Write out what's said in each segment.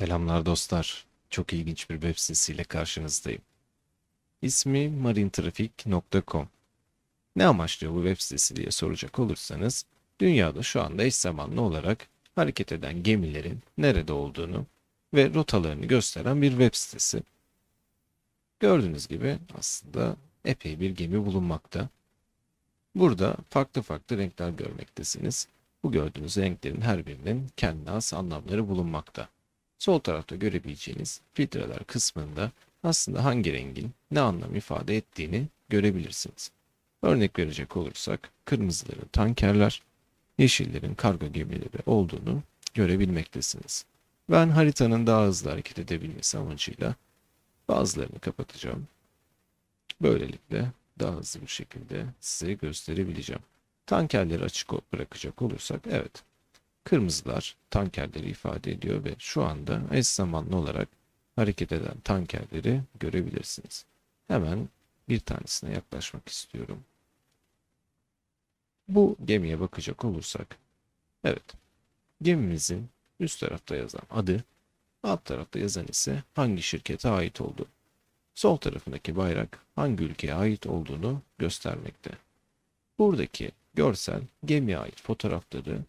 Selamlar dostlar. Çok ilginç bir web sitesiyle karşınızdayım. İsmi marintrafik.com. Ne amaçlıyor bu web sitesi diye soracak olursanız, dünyada şu anda eş zamanlı olarak hareket eden gemilerin nerede olduğunu ve rotalarını gösteren bir web sitesi. Gördüğünüz gibi aslında epey bir gemi bulunmakta. Burada farklı farklı renkler görmektesiniz. Bu gördüğünüz renklerin her birinin kendine has anlamları bulunmakta. Sol tarafta görebileceğiniz filtreler kısmında aslında hangi rengin ne anlam ifade ettiğini görebilirsiniz. Örnek verecek olursak kırmızıların tankerler, yeşillerin kargo gemileri olduğunu görebilmektesiniz. Ben haritanın daha hızlı hareket edebilmesi amacıyla bazılarını kapatacağım. Böylelikle daha hızlı bir şekilde size gösterebileceğim. Tankerleri açık bırakacak olursak evet Kırmızılar tankerleri ifade ediyor ve şu anda eş zamanlı olarak hareket eden tankerleri görebilirsiniz. Hemen bir tanesine yaklaşmak istiyorum. Bu gemiye bakacak olursak, evet, gemimizin üst tarafta yazan adı, alt tarafta yazan ise hangi şirkete ait olduğu. Sol tarafındaki bayrak hangi ülkeye ait olduğunu göstermekte. Buradaki görsel gemiye ait fotoğrafları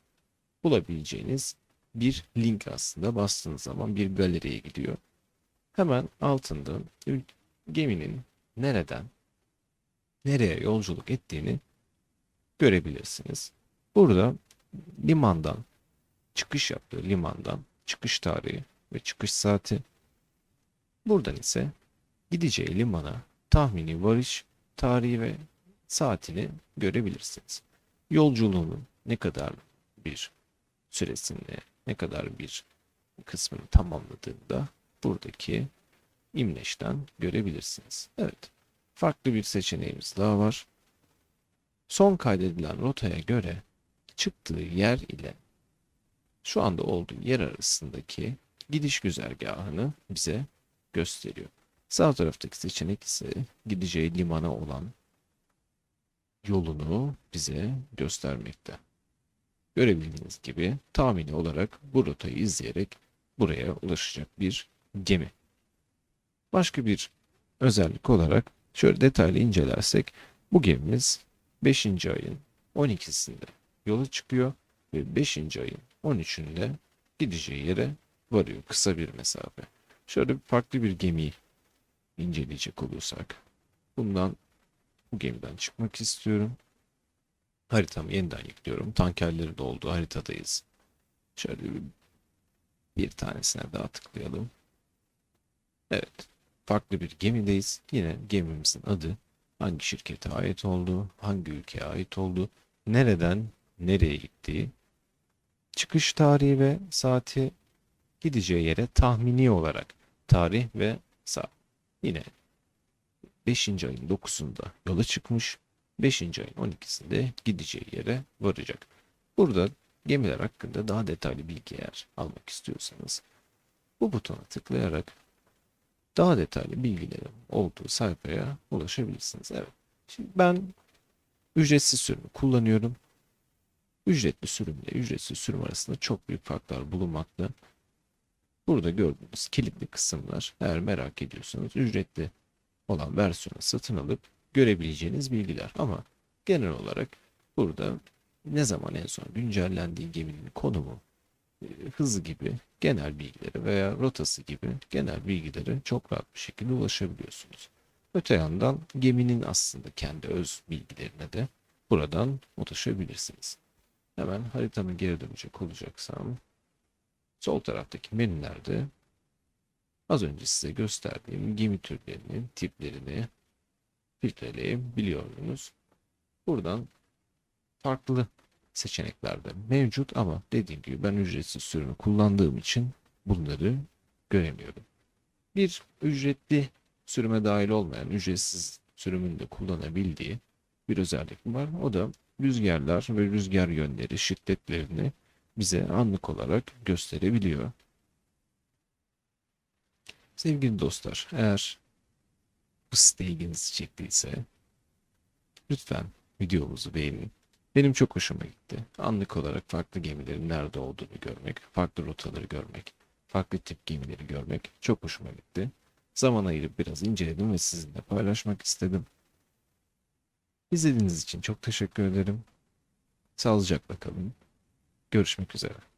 bulabileceğiniz bir link aslında bastığınız zaman bir galeriye gidiyor. Hemen altında geminin nereden nereye yolculuk ettiğini görebilirsiniz. Burada limandan çıkış yaptığı limandan çıkış tarihi ve çıkış saati. Buradan ise gideceği limana tahmini varış tarihi ve saatini görebilirsiniz. Yolculuğunun ne kadar bir süresinde ne kadar bir kısmını tamamladığında buradaki imleçten görebilirsiniz. Evet. Farklı bir seçeneğimiz daha var. Son kaydedilen rotaya göre çıktığı yer ile şu anda olduğu yer arasındaki gidiş güzergahını bize gösteriyor. Sağ taraftaki seçenek ise gideceği limana olan yolunu bize göstermekte. Görebildiğiniz gibi tahmini olarak bu rotayı izleyerek buraya ulaşacak bir gemi. Başka bir özellik olarak şöyle detaylı incelersek bu gemimiz 5. ayın 12'sinde yola çıkıyor ve 5. ayın 13'ünde gideceği yere varıyor kısa bir mesafe. Şöyle farklı bir gemiyi inceleyecek olursak bundan bu gemiden çıkmak istiyorum. Haritamı yeniden yüklüyorum. Tankerlerin olduğu haritadayız. Şöyle bir, bir tanesine daha tıklayalım. Evet. Farklı bir gemideyiz. Yine gemimizin adı, hangi şirkete ait olduğu, hangi ülkeye ait olduğu, nereden nereye gittiği, çıkış tarihi ve saati gideceği yere tahmini olarak tarih ve saat. Yine 5. ayın 9'unda yola çıkmış 5. ayın 12'sinde gideceği yere varacak. Burada gemiler hakkında daha detaylı bilgi eğer almak istiyorsanız bu butona tıklayarak daha detaylı bilgilerin olduğu sayfaya ulaşabilirsiniz. Evet. Şimdi ben ücretsiz sürümü kullanıyorum. Ücretli sürümle ücretsiz sürüm arasında çok büyük farklar bulunmakta. Burada gördüğünüz kilitli kısımlar eğer merak ediyorsanız ücretli olan versiyonu satın alıp görebileceğiniz bilgiler. Ama genel olarak burada ne zaman en son güncellendiği geminin konumu, e, hızı gibi genel bilgileri veya rotası gibi genel bilgileri çok rahat bir şekilde ulaşabiliyorsunuz. Öte yandan geminin aslında kendi öz bilgilerine de buradan ulaşabilirsiniz. Hemen haritamı geri dönecek olacaksam sol taraftaki menülerde az önce size gösterdiğim gemi türlerinin tiplerini filtreleyebiliyorsunuz. Buradan farklı seçenekler de mevcut ama dediğim gibi ben ücretsiz sürümü kullandığım için bunları göremiyorum. Bir ücretli sürüme dahil olmayan ücretsiz sürümün de kullanabildiği bir özellik var. O da rüzgarlar ve rüzgar yönleri şiddetlerini bize anlık olarak gösterebiliyor. Sevgili dostlar, eğer bu site ilginizi çektiyse lütfen videomuzu beğenin. Benim çok hoşuma gitti. Anlık olarak farklı gemilerin nerede olduğunu görmek, farklı rotaları görmek, farklı tip gemileri görmek çok hoşuma gitti. Zaman ayırıp biraz inceledim ve sizinle paylaşmak istedim. İzlediğiniz için çok teşekkür ederim. Sağlıcakla kalın. Görüşmek üzere.